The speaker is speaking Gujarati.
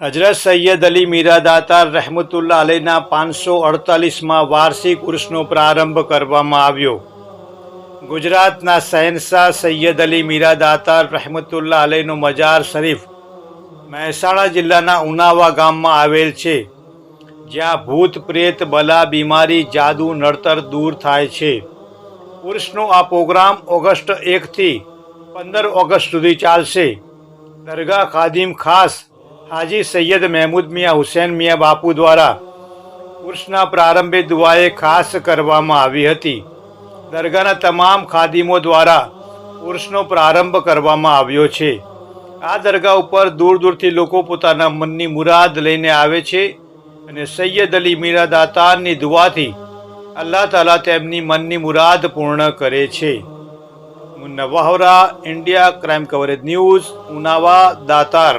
હજરત સૈયદ અલી મીરાદાતાર રહેમતુલ્લા અલીના પાંચસો અડતાલીસમાં વાર્ષિક ઉર્સનો પ્રારંભ કરવામાં આવ્યો. ગુજરાતના શહેનશાહ સૈયદ અલી મીરાદાતાર રહેમતુલ્લા અલીનો મજાર શરીફ મહેસાણા જિલ્લાના ઉનાવા ગામમાં આવેલ છે, જ્યાં ભૂત પ્રેત બલા બીમારી જાદુ નડતર દૂર થાય છે. ઉર્સનો આ પ્રોગ્રામ ઓગસ્ટ એકથી પંદર ઓગસ્ટ સુધી ચાલશે. દરગાહ ખાદિમ ખાસ હાજી સૈયદ મહેમૂદ મિયા હુસેન મિયા બાપુ દ્વારા ઉર્સના પ્રારંભે દુઆએ ખાસ કરવામાં આવી હતી. દરગાહના તમામ ખાદિમો દ્વારા ઉર્સનો પ્રારંભ કરવામાં આવ્યો છે. આ દરગાહ ઉપર દૂર દૂરથી લોકો પોતાના મનની મુરાદ લઈને આવે છે અને સૈયદ અલી મીરા દાતારની દુઆથી અલ્લાહ તાલા તેમની મનની મુરાદ પૂર્ણ કરે છે. Munna Vahora India crime coverage news, Unava, Datar.